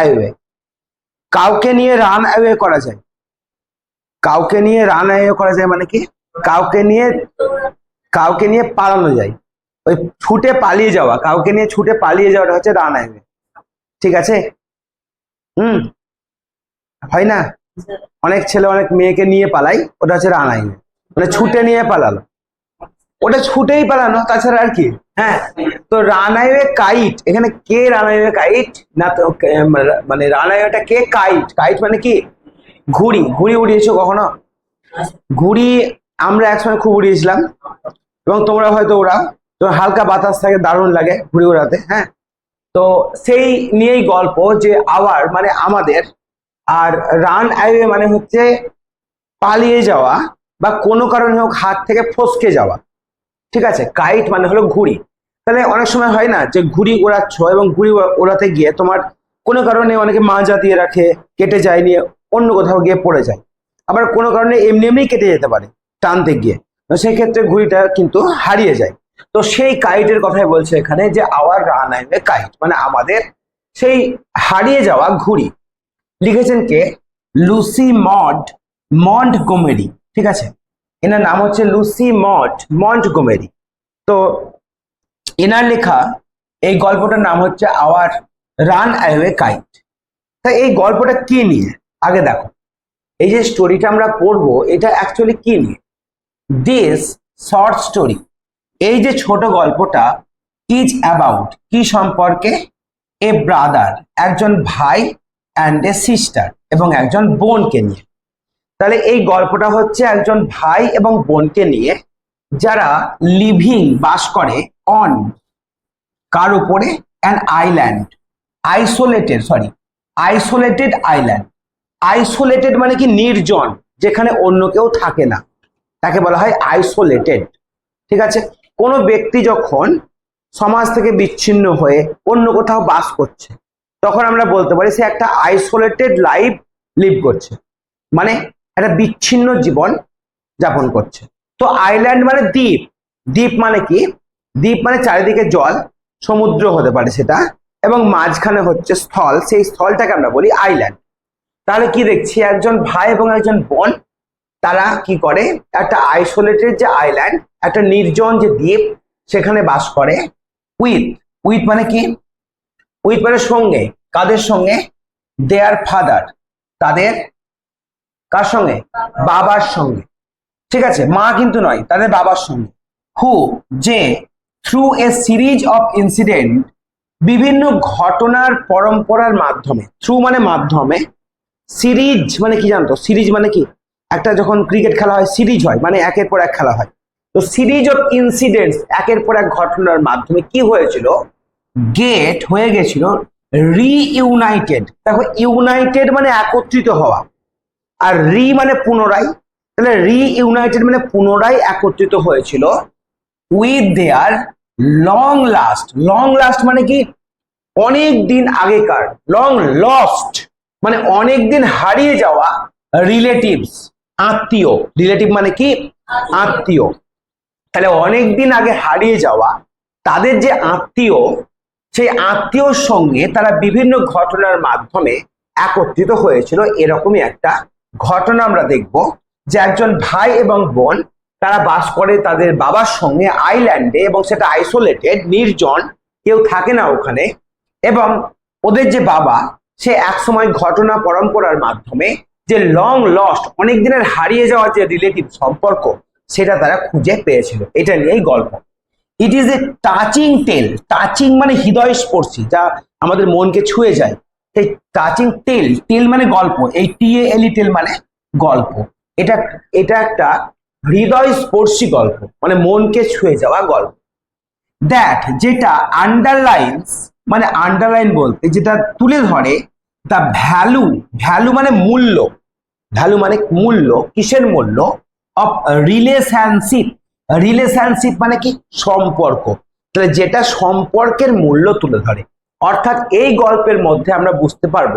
Away কাউকে নিয়ে run away করা যায়। কাউকে নিয়ে রান অ্যাওয়ে করা যায় মানে কি? কাউকে নিয়ে কাউকে নিয়ে পালানো যায়। ওই ছুটে পালিয়ে যাওয়া কাউকে নিয়ে ছুটে পালিয়ে যাওয়াটা হচ্ছে রান অ্যাওয়ে ঠিক আছে? হুম? হয় না? অনেক ছেলে অনেক মেয়েকে নিয়ে পালাই ওটা হচ্ছে রান অ্যাওয়ে মানে ছুটে নিয়ে পালালো। ওটা ছুটেই পালানো তাছাড়া আর কি। হ্যাঁ তো রানাইওয়ে কাইট, এখানে কে রানাইওয়ে কাইট? না তো, কে- মানে রানাইওয়েটা কে কাইট? কাইট মানে কি? ঘুড়ি। ঘুড়ি উড়িয়েছো কখনো? ঘুড়ি আমরা একসময় খুব উড়িয়েছিলাম, এবং তোমরা হয়তো ওড়াও তো হালকা বাতাস থাকে, দারুণ লাগে ঘুড়ি ওড়াতে হ্যাঁ। তো সেই নিয়েই গল্প যে আওয়ার মানে আমাদের, আর রান আইওয়ে মানে হচ্ছে পালিয়ে যাওয়া, বা কোনো কারণে হোক হাত থেকে ফসকে যাওয়া। ঠিক আছে? কাইট মানে হলো ঘুড়ি। তাহলে অনেক সময় হয় না যে ঘুড়ি ওড়াচ্ছ এবং ঘুড়ি ওড়া- ওড়াতে গিয়ে তোমার কোনো কারণে অনেকে মাজা দিয়ে রাখে, কেটে যায়, নিয়ে অন্য কোথাও গিয়ে পড়ে যায়। আবার কোনো কারণে এমনি এমনি কেটে যেতে পারে, টানতে গিয়ে। সেই ক্ষেত্রে ঘুড়িটা কিন্তু হারিয়ে যায়। তো সেই কাইটের কথাই বলছে এখানে যে আওয়ার রান আইবে কাইট মানে আমাদের সেই হারিয়ে যাওয়া ঘুড়ি। লিখেছেন কে? লুসি মড মন্ট গোমেরি ঠিক আছে? এনার নাম হচ্ছে লুসি মট মন্ট গোমেরি তো এনার লেখা, এই গল্পটার নাম হচ্ছে আওয়ার রান অ্যাওয়ে কাইট তা এই গল্পটা কি নিয়ে? আগে দেখো। এই যে স্টোরিটা আমরা পড়ব, এটা অ্যাকচুয়ালি কি নিয়ে? দিস শর্ট স্টোরি এই যে ছোট গল্পটা ইজ অ্যাবাউট কি সম্পর্কে? এ ব্রাদার একজন ভাই অ্যান্ড এ সিস্টার এবং একজন বোনকে নিয়ে। তাহলে এই গল্পটা হচ্ছে একজন ভাই এবং বোনকে নিয়ে যারা লিভিং বাস করে অন কার উপরে? An island isolated sorry isolated island isolated মানে কি নির্জন, যেখানে অন্য কেউ থাকে না। তাকে বলা হয় আইসোলেটেড ঠিক আছে? কোনো ব্যক্তি যখন সমাজ থেকে বিচ্ছিন্ন হয়ে অন্য কোথাও বাস করছে, তখন আমরা বলতে পারি সে একটা আইসোলেটেড লাইফ লিভ করছে। মানে একটা বিচ্ছিন্ন জীবন যাপন করছে। তো আইল্যান্ড মানে দ্বীপ। দ্বীপ মানে কি? দ্বীপ মানে চারিদিকে জল, সমুদ্র হতে পারে সেটা, এবং মাঝখানে হচ্ছে স্থল। সেই স্থলটাকে আমরা বলি আইল্যান্ড তাহলে কি দেখছি? একজন ভাই এবং একজন বোন, তারা কি করে? একটা আইসোলেটেড যে আইল্যান্ড একটা নির্জন যে দ্বীপ, সেখানে বাস করে। উইথ উইথ মানে কি? উইথ মানে সঙ্গে। কাদের সঙ্গে? দেয়ার ফাদার তাদের কার সঙ্গে? বাবার সঙ্গে। ঠিক আছে? মা কিন্তু নয়, তাদের বাবার সঙ্গে। হু যে through a series of incident বিভিন্ন ঘটনার পরম্পরার মাধ্যমে থ্রু মানে মাধ্যমে সিরিজ মানে কি জানতো? সিরিজ মানে কি? একটা যখন ক্রিকেট খেলা হয় সিরিজ হয় মানে একের পর এক খেলা হয়। তো সিরিজ অফ ইনসিডেন্টস একের পর এক ঘটনার মাধ্যমে কি হয়েছিল? গেট হয়ে গেছিল রিইউনাইটেড দেখো ইউনাইটেড মানে একত্রিত হওয়া। আর রি মানে পুনরায়, তাহলে রি ইউনাইটেড মানে পুনরায় একত্রিত হয়েছিল with their long last long last মানে কি? অনেক দিন আগেকার লং লস্ট মানে অনেক দিন হারিয়ে যাওয়া রিলেটিভস আত্মীয়। রিলেটিভ মানে কি? আত্মীয়। তাহলে অনেক দিন আগে হারিয়ে যাওয়া তাদের যে আত্মীয়, সেই আত্মীয়র সঙ্গে তারা বিভিন্ন ঘটনার মাধ্যমে একত্রিত হয়েছিল, এরকমই একটা ঘটনা আমরা দেখব যে একজন ভাই এবং বোন, তারা বাস করে তাদের বাবার সঙ্গে আইল্যান্ডে এবং সেটা আইসোলেটেড, নির্জন, কেউ থাকে না ওখানে। এবং ওদের যে বাবা, সে একসময় ঘটনা পরম্পরার মাধ্যমে যে লং লস্ট অনেক দিনের হারিয়ে যাওয়া যে রিলেটিভ সম্পর্ক, সেটা তারা খুঁজে পেয়েছিল। এটা নিয়েই গল্প। It is a touching tale touching মানে হৃদয় স্পর্শী, যা আমাদের মনকে ছুঁয়ে যায়। সেই টাচিং টেল টেল মানে গল্প, এই টি এল টেল মানে গল্প। এটা এটা একটা হৃদয় স্পর্শী গল্প মানে মনকে ছুঁয়ে যাওয়া গল্প। দ্যাট যেটা আন্ডারলাইন্স মানে আন্ডারলাইন বলতে যেটা তুলে ধরে দ্য ভ্যালু ভ্যালু মানে মূল্য। ভ্যালু মানে মূল্য, কিসের মূল্য? অফ রিলেশনশিপ রিলেশনশিপ মানে কি? সম্পর্ক। তাহলে যেটা সম্পর্কের মূল্য তুলে ধরে। অর্থাৎ এই গল্পের মধ্যে আমরা বুঝতে পারব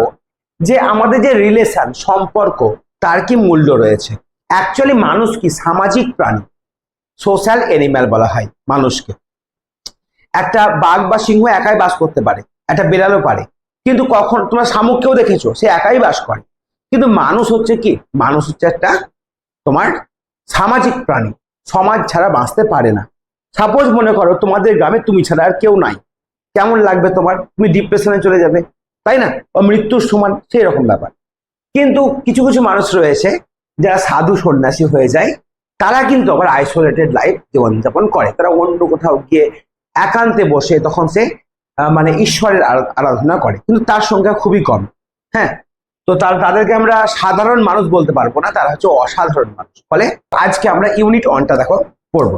যে আমাদের যে রিলেশন সম্পর্ক, তার কি মূল্য রয়েছে। অ্যাকচুয়ালি মানুষ কি? সামাজিক প্রাণী। সোশ্যাল এনিম্যাল বলা হয় মানুষকে। একটা বাঘ বা সিংহ একাই বাস করতে পারে, একটা বিড়ালও পারে। কিন্তু কখন? তোমরা শামুককেও দেখেছ, সে একাই বাস করে। কিন্তু মানুষ হচ্ছে কি? মানুষ হচ্ছে একটা তোমার সামাজিক প্রাণী। সমাজ ছাড়া বাঁচতে পারে না। সাপোজ মনে করো তোমাদের গ্রামে তুমি ছাড়া আর কেউ নাই। কেমন লাগবে তোমার? তুমি ডিপ্রেশনে চলে যাবে, তাই না? মৃত্যুর সমান সেই রকম ব্যাপার। কিন্তু কিছু কিছু মানুষ রয়েছে যারা সাধু সন্ন্যাসী হয়ে যায়, তারা কিন্তু আবার আইসোলেটেড লাইফ জীবনযাপন করে। তারা অন্য কোথাও গিয়ে একান্তে বসে তখন সে মানে ঈশ্বরের আরাধনা করে। কিন্তু তার সংখ্যা খুবই কম। হ্যাঁ? তো তার, তাদেরকে আমরা সাধারণ মানুষ বলতে পারব না, তারা হচ্ছে অসাধারণ মানুষ। ফলে আজকে আমরা ইউনিট ওয়ানটা দেখো, পড়ব।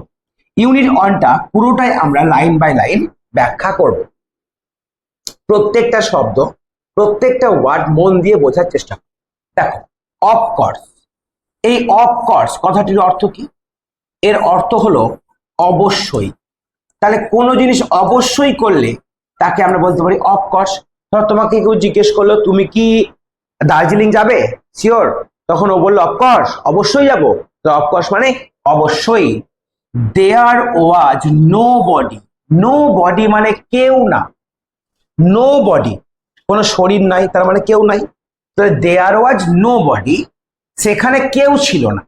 ইউনিট ওয়ানটা পুরোটাই আমরা লাইন বাই লাইন ব্যাখ্যা করব। প্রত্যেকটা শব্দ, প্রত্যেকটা ওয়ার্ড মন দিয়ে বোঝার চেষ্টা করো দেখো অফকোর্স এই অফকোর্স কথাটির অর্থ কি? এর অর্থ হলো অবশ্যই। তাহলে কোনো জিনিস অবশ্যই করলে তাকে আমরা বলতে পারি অফকোর্স ধর তোমাকে কেউ জিজ্ঞেস করল, তুমি কি দার্জিলিং যাবে? শিওর তখন ও বলল অফকোর্স অবশ্যই যাব। তো অফকোর্স মানে অবশ্যই। There was nobody nobody মানে কেউ না। নো বডি কোনো শরীর নাই, তার মানে কেউ নাই। তাহলে দেয়ার ওয়াজ নো বডি সেখানে কেউ ছিল না।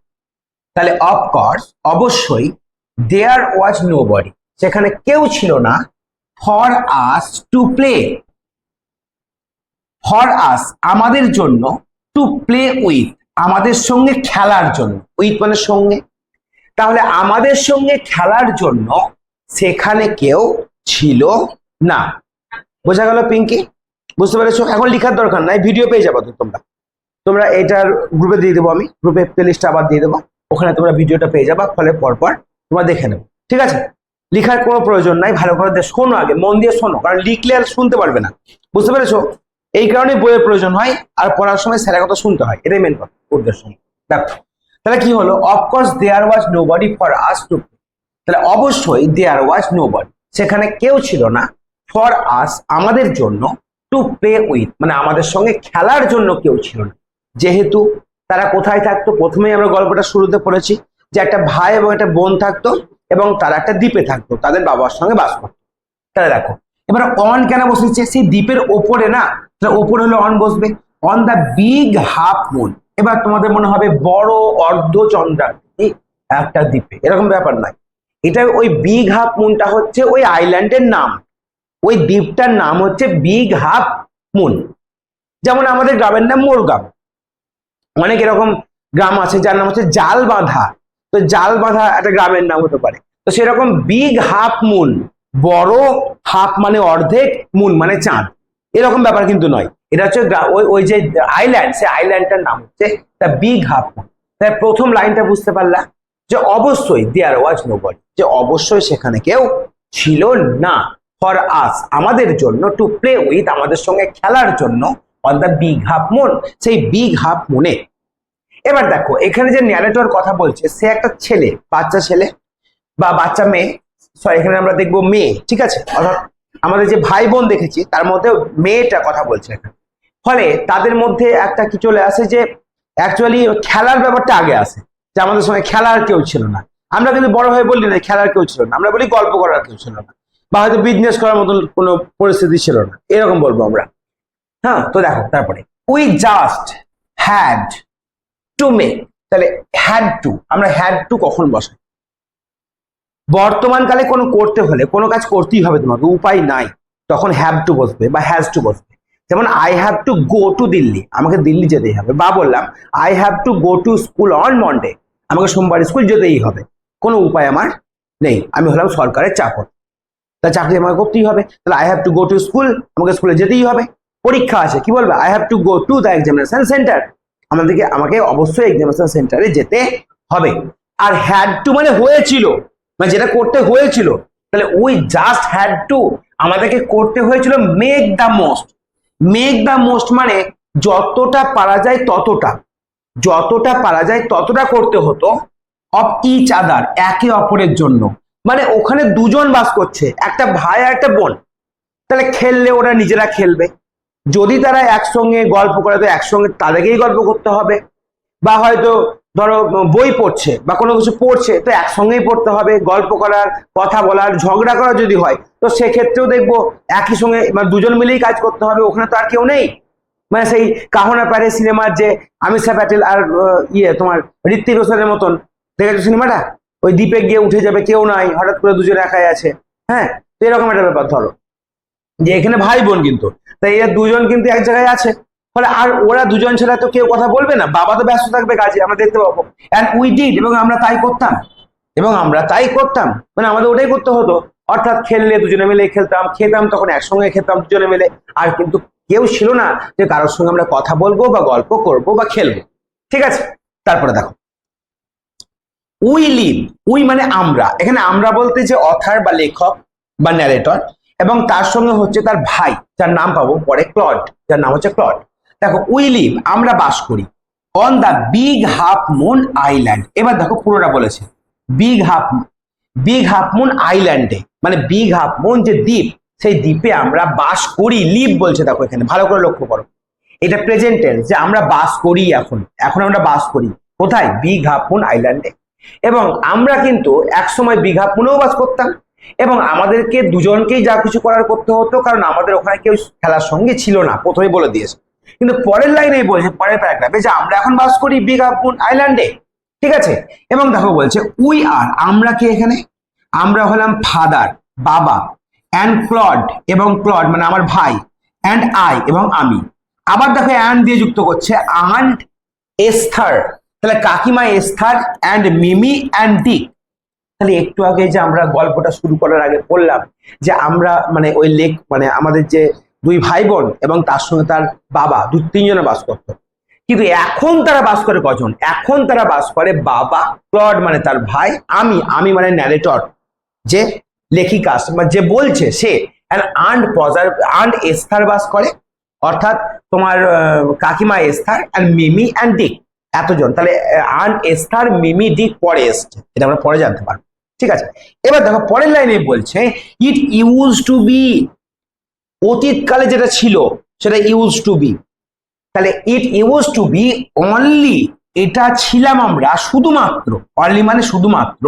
তাহলে অফকোর্স অবশ্যই দেয়ার ওয়াজ নো বডি সেখানে কেউ ছিল না। For us to play for us আমাদের জন্য টু প্লে উইথ আমাদের সঙ্গে খেলার জন্য। উইথ মানে সঙ্গে। তাহলে আমাদের সঙ্গে খেলার জন্য সেখানে কেউ ছিল না। বোঝা গেল পিঙ্কি? বুঝতে পেরেছ? এখন লেখার দরকার নাই ভিডিও পেয়ে যাব তো তোমরা। তোমরা এটার গ্রুপে দিয়ে দেবো আমি গ্রুপে প্লেলিস্টটা আবার দিয়ে দেবো। ওখানে তোমরা ভিডিওটা পেয়ে যাবা, ফলে পরপর তোমরা দেখে নেবে। ঠিক আছে? লিখার কোনো প্রয়োজন নাই, ভালো করে শোনো আগে, মন দিয়ে শোনো, কারণ লিখলে আর শুনতে পারবে না। বুঝতে পেরেছ? এই কারণে বইয়ের প্রয়োজন হয়, আর পড়ার সময় স্যারের কথা শুনতে হয়, এটাই মেন কথা, উদ্দেশ্য। দেখো, তাহলে কি হলো? Of course there was nobody for us to তাহলে অবশ্যই দেয়ার ওয়াজ নো বডি সেখানে কেউ ছিল না। ফর আস আমাদের জন্য টু প্লে উইথ মানে আমাদের সঙ্গে খেলার জন্য কেউ ছিল না। যেহেতু তারা কোথায় থাকতো, প্রথমেই আমরা গল্পটা শুরুতে পড়েছি যে একটা ভাই এবং একটা বোন থাকতো এবং তারা একটা দ্বীপে থাকতো, তাদের বাবার সঙ্গে বাস করতো। তাহলে দেখো, এবার অন কেন বসেছে? সেই দ্বীপের ওপরে না? তাহলে ওপরে হলে অন বসবে। On the big half moon এবার তোমাদের মনে হবে বড় অর্ধচন্দ্রাকৃতি একটা দ্বীপে। এরকম ব্যাপার নাই এটা ওই বিগ হাফ মুনটা হচ্ছে ওই আইল্যান্ডের নাম। ওই দ্বীপটার নাম হচ্ছে বিগ হাফ মুন যেমন আমাদের গ্রামের নাম মোরগ্রাম। অনেক এরকম গ্রাম আছে যার নাম হচ্ছে জাল বাঁধা তো জাল বাঁধা একটা গ্রামের নাম হতে পারে। তো সেরকম বিগ হাফ মুন বড় হাফ মানে অর্ধেক মুন মানে চাঁদ। এরকম ব্যাপার কিন্তু নয়। এটা হচ্ছে ওই ওই যে আইল্যান্ড সে আইল্যান্ডটার নাম হচ্ছে দ্য বিগ হাফ মুন তাই প্রথম লাইনটা বুঝতে পারলা? যে অবশ্যই দেয়ার ওয়াজ নো বডি যে অবশ্যই সেখানে কেউ ছিল না ফর আস আমাদের জন্য টু প্লে উইথ আমাদের সঙ্গে খেলার জন্য on the big half moon সেই বিগ হাফ মুনে এবার দেখো, এখানে যে ন্যারেটর কথা বলছে, সে একটা ছেলে, বাচ্চা ছেলে বা বাচ্চা মেয়ে সরি এখানে আমরা দেখব মেয়ে, ঠিক আছে? অর্থাৎ আমাদের যে ভাই বোন দেখেছি, তার মধ্যে মেয়েটা কথা বলছে এখানে। ফলে তাদের মধ্যে একটা কি চলে আসে যে অ্যাকচুয়ালি খেলার ব্যাপারটা আগে আসে। যে আমাদের সঙ্গে খেলার কেউ ছিল না। আমরা কিন্তু বড় হয়ে বললি না খেলার কেউ ছিল না। আমরা বলি গল্প করার কেউ ছিল না। বা হয়তো বিজনেস করার মতন কোনো পরিস্থিতি ছিল না। এরকম বলব আমরা। হ্যাঁ তো দেখো, তারপরে। We just had to make তাহলে হ্যাড টু আমরা হ্যাড টু কখন বসাই? বর্তমানকালে কোনো করতে হলে, কোনো কাজ করতেই হবে তোমাকে, উপায় নাই। তখন হ্যাভ টু বসবে বা হ্যাজ টু বসবে। যেমন I have to go to Delhi, আমাকে দিল্লি যেতেই হবে। বা বললাম I have to go to school on Monday আমাকে সোমবার স্কুল যেতেই হবে। কোনো উপায় আমার নেই। আমি হলাম সরকারের চাকর। তা চাকরি আমাকে করতেই হবে। তাহলে I have to go to school আমাকে স্কুলে যেতেই হবে। পরীক্ষা আছে, কি বলবে? I have to go to the examination centre আমাদেরকে, আমাকে অবশ্যই এক্সামিনেশন সেন্টারে যেতে হবে। আর হ্যাড টু মানে হয়েছিল। মানে যেটা করতে হয়েছিল। তাহলে উই জাস্ট হ্যাড টু আমাদেরকে করতে হয়েছিল make the most make the most মানে যতটা পারা যায় ততটা। যতটা পারা যায় ততটা করতে হতো অফ ইচ আদার একে অপরের জন্য। মানে ওখানে দুজন বাস করছে, একটা ভাই আর একটা বোন। তাহলে খেললে ওরা নিজেরা খেলবে। যদি তারা একসঙ্গে গল্প করে তো একসঙ্গে তাদেরকেই গল্প করতে হবে। বা হয়তো ধরো বই পড়ছে বা কোনো কিছু পড়ছে, তো একসঙ্গেই পড়তে হবে। গল্প করার, কথা বলার, ঝগড়া করা যদি হয়, তো সেক্ষেত্রেও দেখব একই সঙ্গে মানে দুজন মিলেই কাজ করতে হবে। ওখানে তো আর কেউ নেই। মানে সেই কাহনা প্যারে সিনেমার যে আমিষা প্যাটেল আর ইয়ে তোমার ঋত্বিক রোশনের মতন। দেখেছ সিনেমাটা? ওই দ্বীপে গিয়ে উঠে যাবে, কেউ নাই, হঠাৎ করে দুজন একাই আছে। হ্যাঁ? তো এরকম একটা ব্যাপার, ধরো। যে এখানে ভাই বোন কিন্তু তাই এরা দুজন কিন্তু এক জায়গায় আছে। ফলে আর ওরা দুজন ছাড়া তো কেউ কথা বলবে না। বাবা তো ব্যস্ত থাকবে কাজে, আমরা দেখতে পাবো। অ্যান্ড উই ডিড এবং আমরা তাই করতাম। এবং আমরা তাই করতাম। মানে আমাদের ওটাই করতে হতো। অর্থাৎ খেললে দুজনে মিলে খেলতাম, খেতাম, তখন একসঙ্গে খেতাম দুজনে মিলে। আর কিন্তু কেউ ছিল না যে কারোর সঙ্গে আমরা কথা বলব বা গল্প করব বা খেলব। ঠিক আছে? তারপরে দেখো। উই লিভ, উই মানে আমরা। এখানে আমরা বলতে যে অথার বা লেখক বা ন্যারেটর এবং তার সঙ্গে হচ্ছে তার ভাই, যার নাম পাবো পরে ক্লড, যার নাম হচ্ছে ক্লড। দেখো, উই লিভ, আমরা বাস করি। On the big half moon island এবার দেখো পুরোটা বলেছে। Big half big half moon আইল্যান্ডে মানে বিগ হাফ মুন যে দ্বীপ সেই দ্বীপে আমরা বাস করি, লিভ বলছে দেখো এখানে, ভালো করে লক্ষ্য করো। এটা প্রেজেন্ট টেন্স যে আমরা বাস করি এখন এখন আমরা বাস করি। কোথায়? হাফ আইল্যান্ডে এবং আমরা কিন্তু একসময় বিঘা পুনেও বাস করতাম, এবং আমাদেরকে দুজনকেই যা কিছু করার করতে হতো, কারণ আমাদের ওখানে কেউ খেলার সঙ্গে ছিল না প্রথমে বলে দিয়েছে। কিন্তু পরের লাইনে বলছে, পরের প্যারাগ্রাফে যে আমরা এখন বাস করি বিঘাপুন আইল্যান্ডে ঠিক আছে? এবং দেখো বলছে উই আর আমরা কি এখানে? আমরা হলাম ফাদার বাবা। অ্যান্ড ক্লড এবং ক্লড মানে আমার ভাই অ্যান্ড আই এবং আমি। আবার দেখো অ্যান্ড দিয়ে যুক্ত করছে আন্ট এস্থার তাহলে কাকিমা Esther and Mimi and Dick তাহলে একটু আগে যে আমরা গল্পটা শুরু করার আগে বললাম যে আমরা মানে ওই লেক মানে আমাদের যে দুই ভাই বোন এবং তার সঙ্গে তার বাবা, দু তিনজনে বাস করতো। কিন্তু এখন তারা বাস করে কজন? এখন তারা বাস করে বাবা ক্লড মানে তার ভাই, আমি। আমি মানে ন্যারেটর যে লেখিকা যে বলছে সে আন্ড পজার আন্ড এস্থার বাস করে, অর্থাৎ তোমার কাকিমা Esther and Mimi and Dick এতজন। তাহলে আন্ড এস্থার মিমি ডিক পরে এসছে। এটা আমরা পরে জানতে পারব। ঠিক আছে? এবার দেখো, পরের লাইনে বলছে ইট ইউজ টু বি অতীতকালে যেটা ছিল, সেটা ইউজ টু বি তাহলে it use to be only এটা ছিলাম আমরা শুধুমাত্র অনলি মানে শুধুমাত্র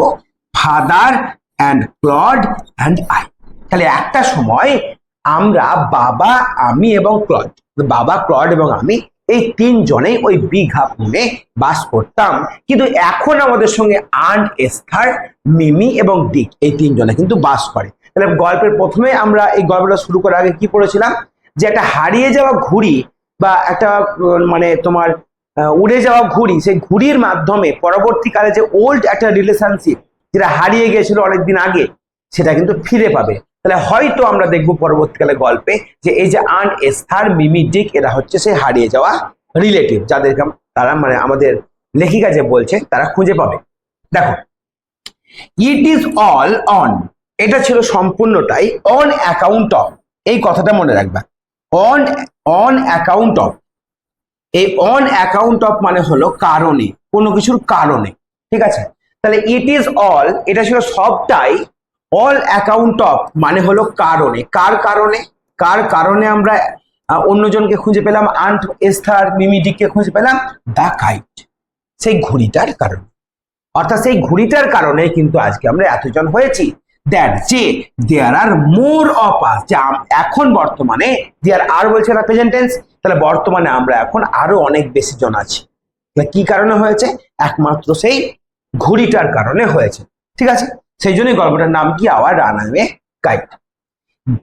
father and Claude and I তাহলে একটা সময় আমরা বাবা, আমি এবং ক্লড বাবা ক্লড এবং আমি এই তিনজনেই ওই বিঘা পুনে বাস করতাম। কিন্তু এখন আমাদের সঙ্গে আন্ট এস্থার মিমি এবং ডিক এই তিনজনে কিন্তু বাস করে। তাহলে গল্পের প্রথমে আমরা এই গল্পটা শুরু করার আগে কি পড়েছিলাম? যে একটা হারিয়ে যাওয়া ঘুড়ি বা একটা মানে তোমার উড়ে যাওয়া ঘুড়ি, সেই ঘুড়ির মাধ্যমে পরবর্তীকালে যে ওল্ড একটা রিলেশনশিপ যেটা হারিয়ে গিয়েছিল অনেকদিন আগে, সেটা কিন্তু ফিরে পাবে। তাহলে হয়তো আমরা দেখব পরবর্তীকালে গল্পে যে এই যে আন এস্থার মিমি ডিক এরা হচ্ছে সেই হারিয়ে যাওয়া রিলেটিভ যাদেরকে তারা মানে আমাদের লেখিকা যে বলছে, তারা খুঁজে পাবে। দেখো ইট ইজ অল অন এটা ছিল সম্পূর্ণটাই অন অ্যাকাউন্ট অফ এই কথাটা মনে রাখবা। অন অন অ্যাকাউন্ট অফ এই অন অ্যাকাউন্ট অফ মানে হলো কারণে, কোনো কিছুর কারণে। ঠিক আছে? তাহলে ইট ইজ অল এটা ছিল সবটাই অল অ্যাকাউন্ট অফ মানে হলো কারণে। কার কারণে? কার কারণে আমরা অন্যজনকে খুঁজে পেলাম? আন্ট এস্থার মিমিডিককে খুঁজে পেলাম? দ্য কাইট সেই ঘড়িটার কারণে। অর্থাৎ সেই ঘড়িটার কারণে কিন্তু আজকে আমরা এতজন হয়েছি। দ্যাট যে দেয়ার আর মোর অফ আস যে এখন বর্তমানে দেয়ার আর বলছে না প্রেজেন্ট টেন্স তাহলে বর্তমানে আমরা এখন আরও অনেক বেশি জন আছি। কি কারণে হয়েছে? একমাত্র সেই ঘড়িটার কারণে হয়েছে। ঠিক আছে? সেই জন্যই গল্পটার নাম কি? Our runaway guide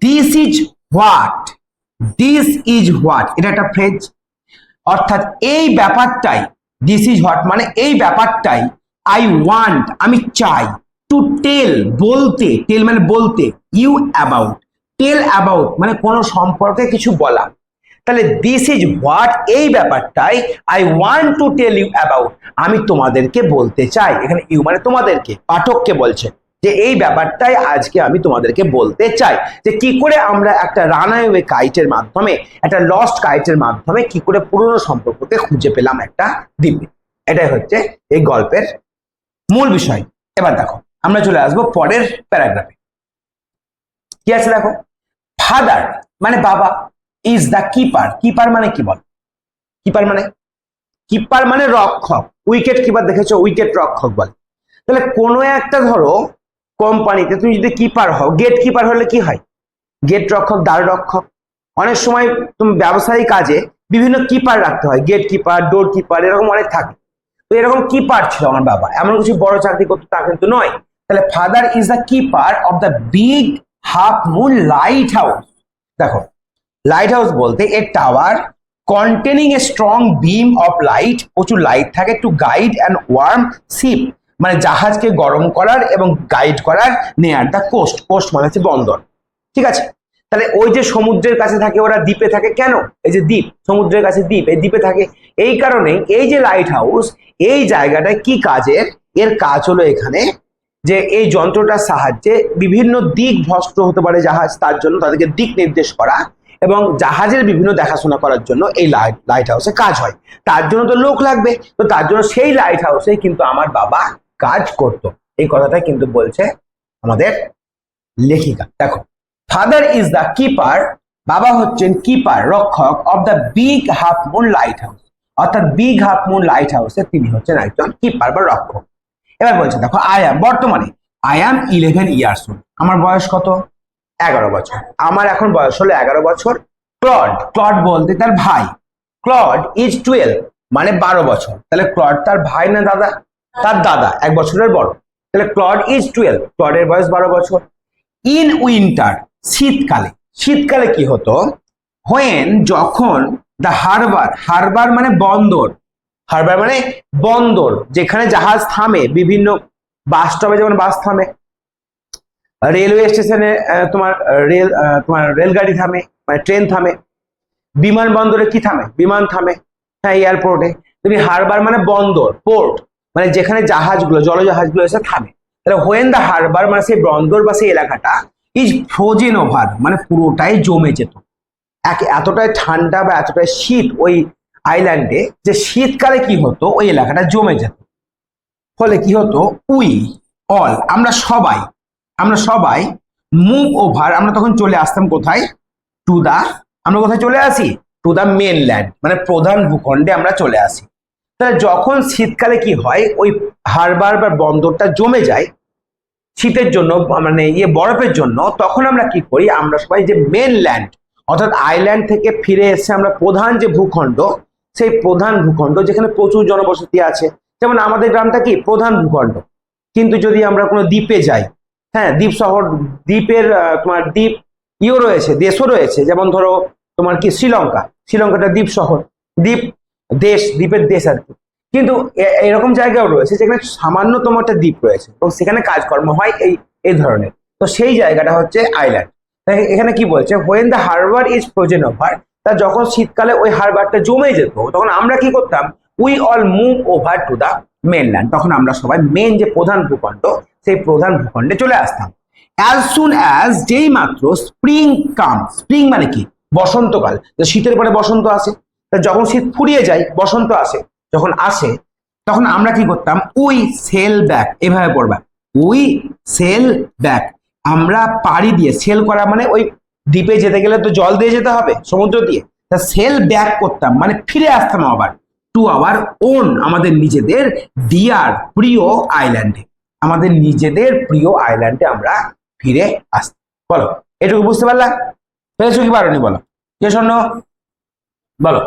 this is what this is what এটা একটা ফ্রেজ অর্থাৎ এই ব্যাপারটাই দিস ইজ হোয়াট মানে এই ব্যাপারটাই আই ওয়ান্ট আমি চাই। টু টেল বলতে টেল মানে বলতে ইউ অ্যাবাউট টেল অ্যাবাউট মানে কোনো সম্পর্কে কিছু বলা। তাহলে দিস ইজ হোয়াট এই ব্যাপারটাই I want to tell you about আমি তোমাদেরকে বলতে চাই। এখানে ইউ মানে তোমাদেরকে, পাঠককে বলছে যে এই ব্যাপারটাই আজকে আমি তোমাদেরকে বলতে চাই। যে কি করে আমরা একটা রানাওয়ে কাইটের মাধ্যমে, একটা লস্ট কাইটের মাধ্যমে কি করে পুরনো সম্পর্ককে খুঁজে পেলাম একটা দ্বীপে এটাই হচ্ছে এই গল্পের মূল বিষয়। এবার দেখো, আমরা চলে আসব পরের প্যারাগ্রাফে কি আছে দেখো? ফাদার মানে বাবা। ইজ দ্য কিপার কিপার মানে কি বল? কিপার মানে? কিপার মানে রক্ষক। উইকেট কিপার দেখেছ? উইকেট রক্ষক বলে। তাহলে কোনো একটা ধরো কোম্পানিতে তুমি যদি কিপার হও গেট কিপার হলে কি হয়? গেট রক্ষক, দ্বার রক্ষক। অনেক সময় তুমি ব্যবসায়ী কাজে বিভিন্ন কিপার রাখতে হয়। গেট কিপার ডোর কিপার এরকম অনেক থাকে। তো এরকম কিপার ছিল আমার বাবা। এমন কিছু বড় চাকরি করতো, তা কিন্তু নয়। তাহলে father is the keeper of the big half moon lighthouse দেখো লাইট হাউস বলতে a tower containing a strong beam of light প্রচুর লাইট থাকে to guide and warm ship মানে জাহাজকে গরম করার এবং গাইড করার নেয়ার দ্য কোস্ট কোস্ট মানে হচ্ছে বন্দর, ঠিক আছে? তাহলে ওই যে সমুদ্রের কাছে থাকে, ওরা দ্বীপে থাকে কেন? এই যে দ্বীপ, সমুদ্রের কাছে দ্বীপ, এই দ্বীপে থাকে। এই কারণে এই যে লাইট হাউস এই জায়গাটায় কি কাজের? এর কাজ হলো এখানে যে এই যন্ত্রটার সাহায্যে বিভিন্ন দিক ভ্রষ্ট হতে পারে জাহাজ, তার জন্য তাদেরকে দিক নির্দেশ করা। এবং জাহাজের বিভিন্ন দেখাশোনা করার জন্য এই লাইট লাইট হাউসে কাজ হয়। তার জন্য তো লোক লাগবে। তো তার জন্য সেই লাইট হাউসে কিন্তু আমার বাবা কাজ করত। এই কথাটা কিন্তু বলছে আমাদের লেখিকা। দেখো ফাদার ইজ দ্য কিপার বাবা হচ্ছেন কিপার রক্ষক of the big half moon lighthouse অর্থাৎ বিগ হাফ মুন লাইট হাউসে তিনি হচ্ছেন একজন কিপার বা রক্ষক। এবার বলছে, দেখো আই অ্যাম বর্তমানে আই অ্যাম ইলেভেন ইয়ার্স আমার বয়স কত? এগারো বছর। আমার এখন বয়স হলো এগারো বছর। ক্লড ক্লড বলতে তার ভাই। ক্লড ইজ টুয়েলভ মানে বারো বছর। তাহলে ক্লড তার ভাই না দাদা? তার দাদা, এক বছরের বড়। তাহলে ক্লড ইজ টুয়েলভ ক্লডের বয়স বারো বছর। ইন উইন্টার শীতকালে। শীতকালে কি হতো? হোয়েন যখন দ্য হারবার হারবার মানে বন্দর। হারবার মানে বন্দর, যেখানে জাহাজ থামে। বিভিন্ন বাস স্টপে যেমন বাস থামে। রেলওয়ে স্টেশনে তোমার রেল তোমার রেলগাড়ি থামে মানে ট্রেন থামে। বিমানবন্দরে কি থামে? বিমান থামে হ্যাঁ এয়ারপোর্টে তুমি হারবার মানে বন্দর পোর্ট মানে যেখানে জাহাজগুলো, জলজাহাজগুলো এসে থামে। তাহলে হোয়েন দ্য হারবার মানে সেই বন্দর বা সেই এলাকাটা ইজ ফ্রোজেন ওভার মানে পুরোটাই জমে যেত। এক, এতটাই ঠান্ডা বা এতটাই শীত ওই আইল্যান্ডে যে শীতকালে কি হতো, ওই এলাকাটা জমে যেত। ফলে কি হতো? উই অল আমরা সবাই আমরা সবাই মুভ ওভার আমরা তখন চলে আসতাম কোথায়? টু দা আমরা কোথায় চলে আসি? টু দা মেনল্যান্ড মানে প্রধান ভূখণ্ডে আমরা চলে আসি। তাহলে যখন শীতকালে কি হয়, ওই হারবার বা বন্দরটা জমে যায়, শীতের জন্য মানে ইয়ে বরফের জন্য, তখন আমরা কি করি, আমরা সবাই যে মেনল্যান্ড অর্থাৎ আইল্যান্ড থেকে ফিরে এসে আমরা প্রধান যে ভূখণ্ড, সেই প্রধান ভূখণ্ড, যেখানে প্রচুর জনবসতি আছে, যেমন আমাদের গ্রামটা কি? প্রধান ভূখণ্ড। কিন্তু যদি আমরা কোনো দ্বীপে যাই হ্যাঁ দ্বীপ শহর, দ্বীপের তোমার দ্বীপ ইও রয়েছে, দেশও রয়েছে। যেমন ধরো, তোমার কি শ্রীলঙ্কা? শ্রীলঙ্কাটা দ্বীপ শহর, দ্বীপ দেশ, দ্বীপের দেশ আর কি। কিন্তু এরকম জায়গাও রয়েছে যেখানে সামান্যতম একটা দ্বীপ রয়েছে এবং সেখানে কাজকর্ম হয় এই এই ধরনের। তো সেই জায়গাটা হচ্ছে আইল্যান্ড। এখানে কি বলছে? When the harbour is frozen over তা যখন শীতকালে ওই হারবারটা জমে যেত, তখন আমরা কি করতাম? We all move over to the mainland তখন আমরা সবাই মেন যে প্রধান ভূখণ্ড সেই প্রধান ভূখণ্ডে চলে আসতাম। অ্যাজ সুন অ্যাজ যেই মাত্র স্প্রিং কাম স্প্রিং মানে কি? বসন্তকাল। শীতের পরে বসন্ত আসে। যখন শীত ফুরিয়ে যায়, বসন্ত আসে। যখন আসে, তখন আমরা কি করতাম? উই সেল ব্যাক এভাবে পড়বা উই সেল ব্যাক আমরা পাড়ি দিয়ে সেল করা মানে ওই দ্বীপে যেতে গেলে তো জল দিয়ে যেতে হবে, সমুদ্র দিয়ে। তা সেল ব্যাক করতাম মানে ফিরে আসতাম আবার। টু আওয়ার ওন আমাদের নিজেদের ডিয়ার প্রিয় আইল্যান্ডে আমাদের নিজেদের প্রিয় আইল্যান্ডে আমরা ফিরে আসতাম বলো, এটুকু বুঝতে পারলা? পেরেছ কি পারোনি, বলো। কে শোনো? বলো,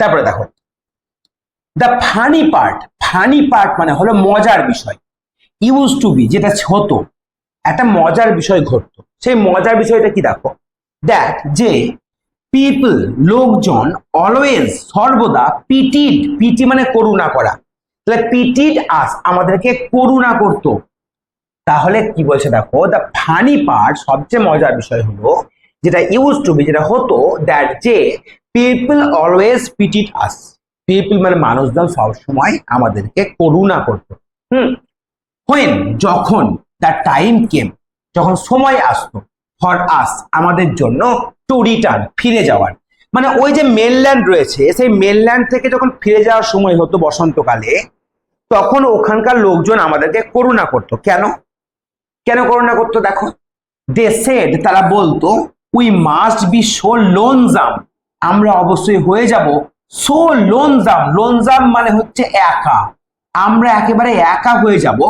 তারপরে দেখো। The funny part funny part মানে হলো মজার বিষয়। ইউজ টু বি যেটা হতো, একটা মজার বিষয় ঘটতো। সেই মজার বিষয়টা কি দেখো? দেখ, যে পিপল লোকজন অলওয়েজ সর্বদা পিটিড পিটি মানে করুণা করা। তাহলে পিটিড আস, আমাদেরকে করুণা করতো। তাহলে কি বলছে দেখো দ্য ফানি পার্ট সবচেয়ে মজার বিষয় হলো, যেটা ইউজ টু বি যেটা হতো দ্যাট যে people always pitied us people মানে মানুষজন সবসময় আমাদেরকে করুণা করতো। হুম? যখন? দ্য টাইম কেম যখন সময় আসতো। ফর আস আমাদের জন্য টু রিটার্ন ফিরে যাওয়ার। মানে ওই যে মেনল্যান্ড রয়েছে, সেই মেনল্যান্ড থেকে যখন ফিরে যাওয়ার সময় হতো বসন্তকালে তখন ওখানকার লোকজন আমাদেরকে করুণা করতো। কেন? কেন করুণা করতো দেখো? দে সেড তারা বলতো we must be so lonesome আমরা অবশ্যই হয়ে যাব সো লোনজাম লোনজাম মানে হচ্ছে একা। আমরা একেবারে একা হয়ে যাব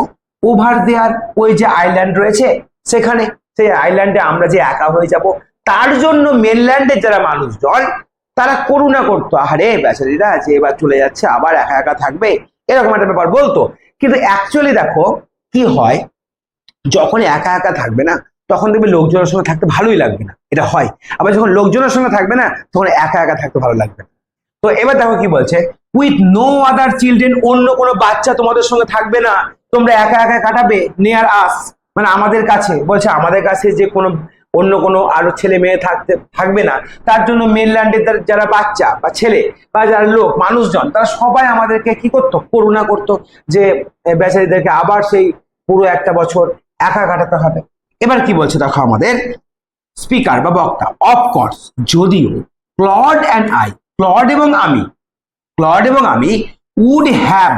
ওভার দেয়ার ওই যে আইল্যান্ড রয়েছে, সেখানে। সেই আইল্যান্ডে আমরা যে একা হয়ে যাব, তার জন্য মেনল্যান্ডের যারা মানুষজন, তারা করুণা করতো। আহারে, বেচারিরা যে এবার চলে যাচ্ছে, আবার একা একা থাকবে। এরকম একটা ব্যাপার, বলতো। কিন্তু অ্যাকচুয়ালি দেখো, কি হয়? যখন একা একা থাকবে না, তখন দেখবে লোকজনের সঙ্গে থাকতে ভালোই লাগবে না। এটা হয়। আবার যখন লোকজনের সঙ্গে থাকবে না, তখন একা একা থাকতে ভালো লাগবে না। তো এবার দেখো কি বলছে? উইথ নো আদার চিলড্রেন অন্য কোনো বাচ্চা তোমাদের সঙ্গে থাকবে না। তোমরা একা একা কাটাবে। নেয়ার আস মানে আমাদের কাছে, বলছে আমাদের কাছে যে কোনো অন্য কোনো আরও ছেলে মেয়ে থাকতে, থাকবে না। তার জন্য মেনল্যান্ডের যারা বাচ্চা বা ছেলে বা যারা লোক, মানুষজন, তারা সবাই আমাদেরকে কি করতো? করুণা করতো যে বেচারিদেরকে আবার সেই পুরো একটা বছর একা কাটাতে হবে। এবার কি বলছে দেখো আমাদের স্পিকার বা বক্তা অফকোর্স যদিও ক্লড অ্যান্ড আই ক্লড এবং আমি ক্লড এবং আমি উড হ্যাভ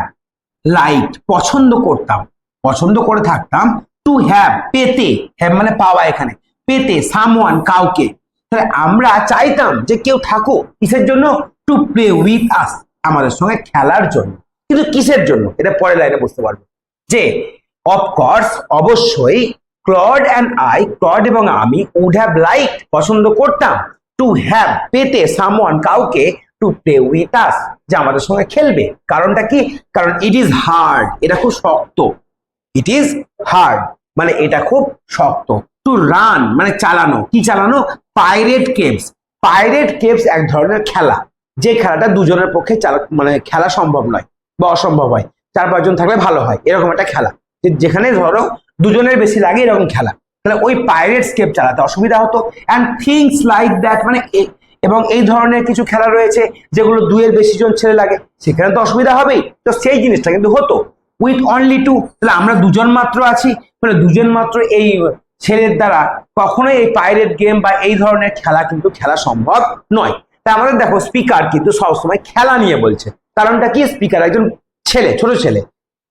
লাইট পছন্দ করতাম, পছন্দ করে থাকতাম টু হ্যাভ পেতে হ্যাভ মানে পাওয়া এখানে। পেতে সামওয়ান কাউকে। তাহলে আমরা চাইতাম যে কেউ থাকুক, কিসের জন্য? টু প্লে উইথ আস আমাদের সঙ্গে খেলার জন্য। কিন্তু কিসের জন্য? এটা পরের লাইনে বুঝতে পারব। যে অফকোর্স অবশ্যই ক্লড অ্যান্ড আই ক্লড এবং আমি উড হ্যাভ লাইক পছন্দ করতাম টু হ্যাভ পেতে সামওয়ান কাউকে টু প্লে উইথ আস যে আমাদের সঙ্গে খেলবে। কারণটা কি? কারণ ইট ইজ হার্ড এটা খুব শক্ত। ইট ইজ হার্ড মানে এটা খুব শক্ত। টু রান মানে চালানো। কি চালানো? পাইরেট কেভস পাইরেট কেভস এক ধরনের খেলা। যে খেলাটা দুজনের পক্ষে চালা মানে খেলা সম্ভব নয় বা অসম্ভব হয়। চার পাঁচজন থাকলে ভালো হয়। এরকম একটা খেলা। যেখানে ধরো দুজনের বেশি লাগে এরকম খেলা। তাহলে ওই পাইরেট স্কেপ চালাতে অসুবিধা হতো। অ্যান্ড থিংস লাইক দ্যাট মানে এবং এই ধরনের কিছু খেলা রয়েছে যেগুলো দুয়ের বেশি জন ছেলে লাগে। সেখানে তো অসুবিধা হবেই। তো সেই জিনিসটা কিন্তু হতো। উইথ অনলি টু তাহলে আমরা দুজন মাত্র আছি। মানে দুজন মাত্র এই ছেলের দ্বারা কখনোই এই পাইরেট গেম বা এই ধরনের খেলা কিন্তু খেলা সম্ভব নয়। তা আমাদের দেখো স্পিকার কিন্তু সবসময় খেলা নিয়ে বলছে। কারণটা কি? স্পিকার একজন ছেলে, ছোট ছেলে।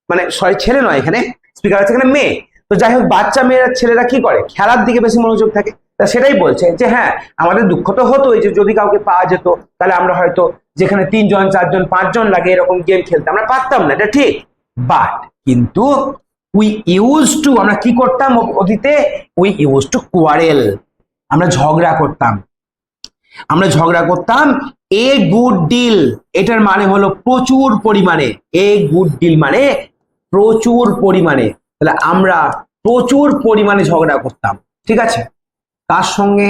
মানে সরি, ছেলে নয় এখানে। স্পিকার আছে এখানে মেয়ে। তো যাই হোক, বাচ্চা মেয়েরা, ছেলেরা কি করে? খেলার দিকে বেশি মনোযোগ থাকে। তা সেটাই বলছে যে হ্যাঁ আমাদের দুঃখ তো হতো হতোই যে যদি কাউকে পাওয়া যেত, তাহলে আমরা হয়তো যেখানে তিনজন, চারজন, পাঁচজন লাগে এরকম গেম খেলতে আমরা পারতাম না, এটা ঠিক। বাট কিন্তু উই ইউজ টু আমরা কি করতাম অতীতে? উই ইউজ টু কোয়ারেল আমরা ঝগড়া করতাম। আমরা ঝগড়া করতাম, এ গুড ডিল এটার মানে হলো প্রচুর পরিমাণে। এ গুড ডিল মানে প্রচুর পরিমাণে। তাহলে আমরা প্রচুর পরিমাণে ঝগড়া করতাম। ঠিক আছে? তার সঙ্গে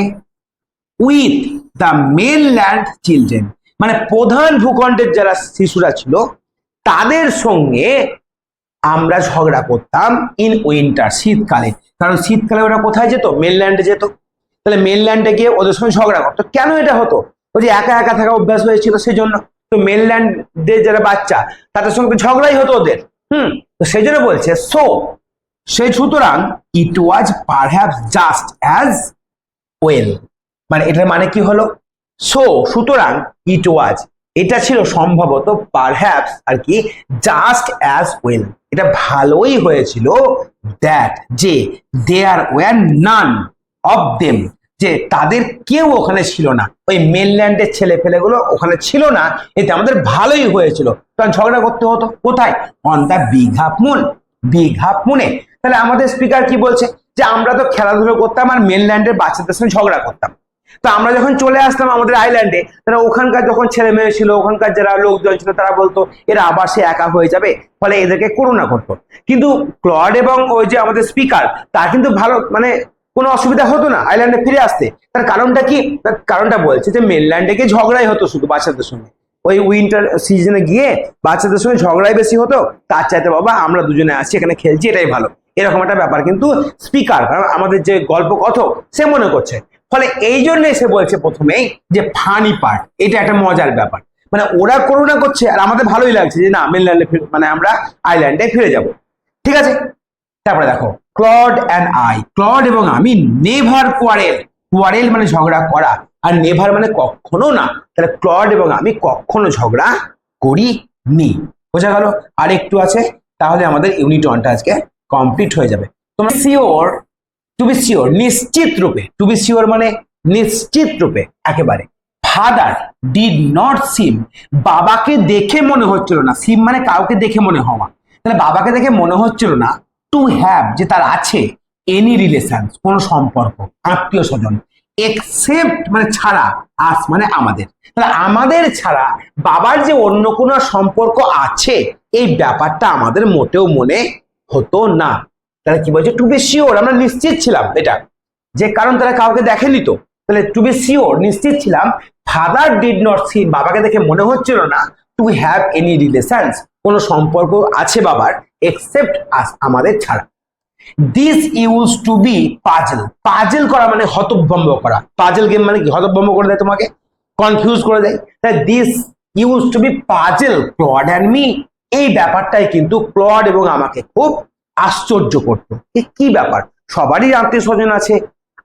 with the mainland children মানে প্রধান ভূখণ্ডের যারা শিশুরা ছিল, তাদের সঙ্গে আমরা ঝগড়া করতাম ইন উইন্টার শীতকালে। কারণ শীতকালে ওরা কোথায় যেত? মেনল্যান্ডে যেত। তাহলে মেনল্যান্ডে গিয়ে ওদের সঙ্গে ঝগড়া করতো। কেন এটা হতো? ওই যে একা একা থাকা অভ্যাস হয়েছিল সেই জন্য তো মেনল্যান্ডের যারা বাচ্চা, তাদের সঙ্গে ঝগড়াই হতো ওদের। হুম? তো সেই জন্য বলছে সো সেই সুতরাং it was perhaps just as well মানে এটার মানে কি হলো? সো সুতরাং ইট ওয়াজ এটা ছিল সম্ভবত পারহ্যাপস আর কি জাস্ট অ্যাজ ওয়েল এটা ভালোই হয়েছিল দ্যাট যে there were none of them যে তাদের কেউ ওখানে ছিল না। ওই মেনল্যান্ডের ছেলে ফেলেগুলো ওখানে ছিল না, এতে আমাদের ভালোই হয়েছিল। কারণ ঝগড়া করতে হতো, কোথায়? On the half moon half মুনে তাহলে আমাদের স্পিকার কি বলছে? যে আমরা তো খেলাধুলো করতাম আর মেনল্যান্ডের বাচ্চাদের সঙ্গে ঝগড়া করতাম। তো আমরা যখন চলে আসতাম আমাদের আইল্যান্ডে তারা ওখানকার যখন ছেলে মেয়ে ছিল, ওখানকার যারা লোকজন ছিল, তারা বলতো, এরা আবার সে একা হয়ে যাবে? ফলে এদেরকে করুণা করতো। কিন্তু ক্লড এবং ওই যে আমাদের স্পিকার তার কিন্তু ভালো মানে কোনো অসুবিধা হতো না আইল্যান্ডে ফিরে আসতে। তার কারণটা কি? তার কারণটা বলছে যে মেনল্যান্ডে গিয়ে ঝগড়াই হতো শুধু বাচ্চাদের সঙ্গে। ওই উইন্টার সিজনে গিয়ে বাচ্চাদের সঙ্গে ঝগড়াই বেশি হতো। তার চাইতে বাবা, আমরা দুজনে আছি, এখানে খেলছি, এটাই ভালো। এরকম একটা ব্যাপার। কিন্তু স্পিকার আমাদের যে গল্প কথক সে মনে করছে ফলে এই জন্য এসে বলছে প্রথমেই যে ফানি পার্ট এটা একটা মজার ব্যাপার। মানে ওরা করুণা করছে আর আমাদের ভালোই লাগছে যে না মেনল্যান্ডে মানে আমরা আইল্যান্ডে ফিরে যাব। ঠিক আছে? তারপরে দেখো ক্লড অ্যান্ড আই ক্লড এবং আমি নেভার কোয়ারেল কোয়ারেল মানে ঝগড়া করা আর নেভার মানে কখনো না। তাহলে ক্লড এবং আমি কখনো ঝগড়া করি নি বোঝা গেল? আর একটু আছে, তাহলে আমাদের ইউনিট ওয়ানটা আজকে কমপ্লিট হয়ে যাবে। তোমরা শিওর টু বি শিওর নিশ্চিত রূপে টু বি শিওর মানে নিশ্চিত রূপে, একেবারে। ফাদার ডিড নট সিম বাবাকে দেখে মনে হচ্ছিল না। সিম মানে কাউকে দেখে মনে হওয়া। তাহলে বাবাকে দেখে মনে হচ্ছিল না টু হ্যাভ যে তার আছে এনি রিলেশন কোন সম্পর্ক, আত্মীয় স্বজন এক্সেপ্ট মানে ছাড়া আস মানে আমাদের। তাহলে আমাদের ছাড়া বাবার যে অন্য কোনো সম্পর্ক আছে, এই ব্যাপারটা আমাদের মোটেও মনে হতো না। তাহলে কি বলছে? টু বি শিওর আমরা নিশ্চিত ছিলাম এটা। যে কারণ তারা কাউকে দেখেনি তো। তাহলে টু বি শিওর নিশ্চিত ছিলাম ফাদার ডিড নট সি বাবাকে দেখে মনে হচ্ছিল না টু হ্যাভ এনি রিলেশনস কোনো সম্পর্ক আছে বাবার এক্সেপ্ট আমাদের ছাড়া। This use to be puzzle puzzle করা মানে হতভম্ব করা। পাজল গেম মানে কি? হতভম্ব করে দেয় তোমাকে? কনফিউজ করে দেয়। তাই this use to be puzzle Claude and me এই ব্যাপারটাই কিন্তু ক্লড এবং আমাকে খুব আশ্চর্য করতো। এ কি ব্যাপার? সবারই আত্মীয় স্বজন আছে।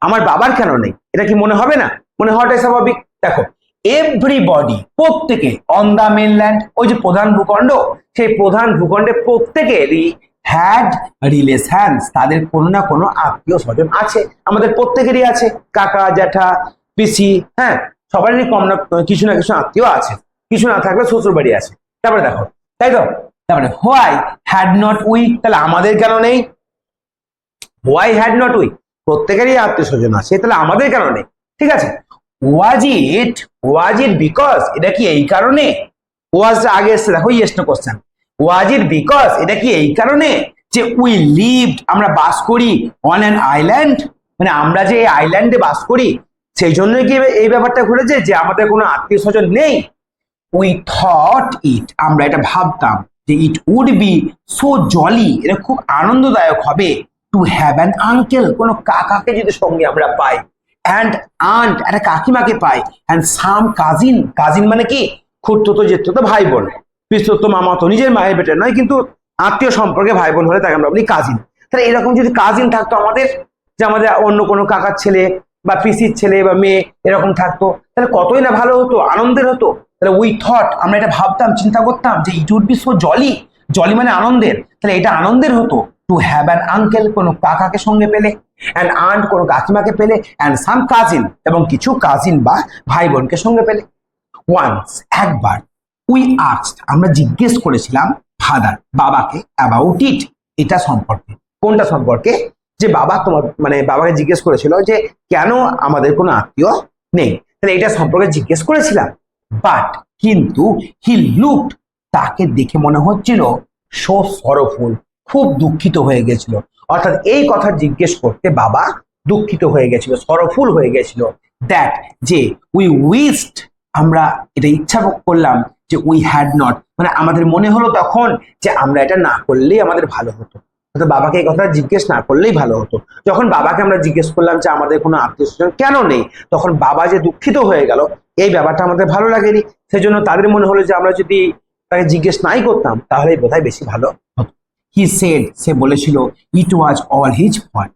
আমার বাবার কেন নেই? এটা কি মনে হবে না? মনে হওয়াটাই স্বাভাবিক। দেখো এভরিবডি প্রত্যেকে অন দা মেনল্যান্ড ওই যে প্রধান ভূখণ্ড, সেই প্রধান ভূখণ্ডে প্রত্যেকেরই হ্যাড রিলেশনস তাদের কোনো না কোনো আত্মীয় স্বজন আছে। আমাদের প্রত্যেকেরই আছে। কাকা, জ্যাঠা, পিসি হ্যাঁ সবারই কম না, কিছু না কিছু আত্মীয় আছে। কিছু না থাকলে শ্বশুর বাড়ি আছে। তারপরে দেখো, তাই তো? তারপরে হোয়াই হ্যাড নট উই তাহলে আমাদের কেন নেই? হোয়াই হ্যাড নট উই প্রত্যেকেরই আত্মীয় স্বজন আছে, তাহলে আমাদের কেন নেই? ঠিক আছে? ওয়াজ ইট ওয়াজ ইট বিকজ এটা কি এই কারণে? ওয়াজ আগে এসছে, দেখো yes no question was it because এটা কি এই কারণে? যে উই লিভড আমরা বাস করি অন অ্যান আইল্যান্ড মানে আমরা যে এই আইল্যান্ডে বাস করি, সেই জন্যই কি এই ব্যাপারটা ঘটেছে? যে আমাদের কোনো আত্মীয় স্বজন নেই। উই থট ইট আমরা এটা ভাবতাম। যে it would be so jolly এটা খুব আনন্দদায়ক হবে টু হ্যাভ অ্যান আঙ্কেল কোনো কাকাকে যদি সঙ্গে আমরা পাই। অ্যান্ড আন্ট একটা কাকিমাকে পাই। অ্যান্ড সাম কাজিন কাজিন মানে কি? খুঁড়তো তো ভাই বোন পিস্তত মামা তো নিজের মায়ের বেটে নয়, কিন্তু আত্মীয় সম্পর্কে ভাই বোন হলে তাকে আমরা বলি কাজিন তাহলে এরকম যদি কাজিন থাকতো আমাদের, যে আমাদের অন্য কোনো কাকার ছেলে বা পিসির ছেলে বা মেয়ে এরকম থাকতো, তাহলে কতই না ভালো হতো, আনন্দের হতো। তাহলে উই থট আমরা এটা ভাবতাম, চিন্তা করতাম যে it would be so jolly jolly মানে আনন্দের। তাহলে এটা আনন্দের হতো টু হ্যাভ অ্যান আঙ্কেল কোনো কাকাকে সঙ্গে পেলে অ্যান্ড আন্ট কোনো কাকিমাকে পেলে অ্যান্ড সাম কাজিন এবং কিছু কাজিন বা ভাই বোনকে সঙ্গে পেলে। ওয়ান্স একবার উই আস্ট আমরা জিজ্ঞেস করেছিলাম ফাদার বাবাকে অ্যাবাউট ইট এটা সম্পর্কে। কোনটা সম্পর্কে? যে বাবা তোমার মানে বাবাকে জিজ্ঞেস করেছিল যে কেন আমাদের কোনো আত্মীয় নেই। তাহলে এটা সম্পর্কে জিজ্ঞেস করেছিলাম। বাট কিন্তু হি লুকড তাকে দেখে মনে হচ্ছিল সো সরফুল খুব দুঃখিত হয়ে গেছিল। অর্থাৎ এই কথা জিজ্ঞেস করতে বাবা দুঃখিত হয়ে গেছিল সরফুল হয়ে গেছিল দ্যাট যে উই উইস্ট আমরা এটা ইচ্ছা করলাম যে উই হ্যাড নট মানে আমাদের মনে হলো তখন যে আমরা এটা না করলেই আমাদের ভালো হতো। অর্থাৎ বাবাকে এই কথা জিজ্ঞেস না করলেই ভালো হতো। যখন বাবাকে আমরা জিজ্ঞেস করলাম যে আমাদের কোনো আত্মীয় স্বজন কেন নেই, তখন বাবা যে দুঃখিত হয়ে গেল, এই ব্যাপারটা আমাদের ভালো লাগেনি। সেজন্য তাদের মনে হলো যে আমরা যদি তাকে জিজ্ঞেস নাই করতাম তাহলে বোধহয় বেশি ভালো হতো। হি সেড সে বলেছিল it was all his fault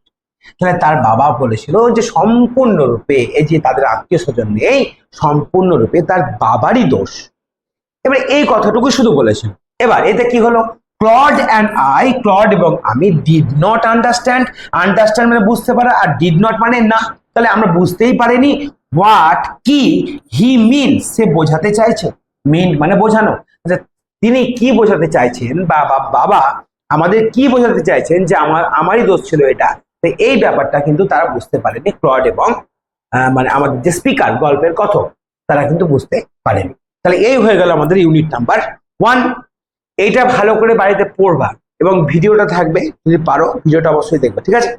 তাহলে তার বাবা বলেছিল যে সম্পূর্ণরূপে এই যে তাদের আত্মীয় স্বজন নেই, সম্পূর্ণরূপে তার বাবারই দোষ। এবার এই কথাটুকু শুধু বলেছিল এবার এতে কি হলো? ক্লড অ্যান্ড আই ক্লড এবং আমি ডিড নট আন্ডারস্ট্যান্ড আন্ডারস্ট্যান্ড মানে বুঝতে পারা আর ডিড নট মানে না। তাহলে আমরা বুঝতেই পারিনি হোয়াট কি হি মিন সে বোঝাতে চাইছে। মিন মানে বোঝানো। যে তিনি কি বোঝাতে চাইছেন বা, বা- বাবা আমাদের কি বোঝাতে চাইছেন যে আমার, আমারই দোষ ছিল এটা। তো এই ব্যাপারটা কিন্তু তারা বুঝতে পারেনি ক্লড এবং মানে আমাদের যে স্পিকার গল্পের কথক, তারা কিন্তু বুঝতে পারেনি। তাহলে এই হয়ে গেল আমাদের ইউনিট নাম্বার ওয়ান এইটা ভালো করে বাড়িতে পড়বা এবং ভিডিওটা থাকবে যদি পারো, ভিডিওটা অবশ্যই দেখবে, ঠিক আছে?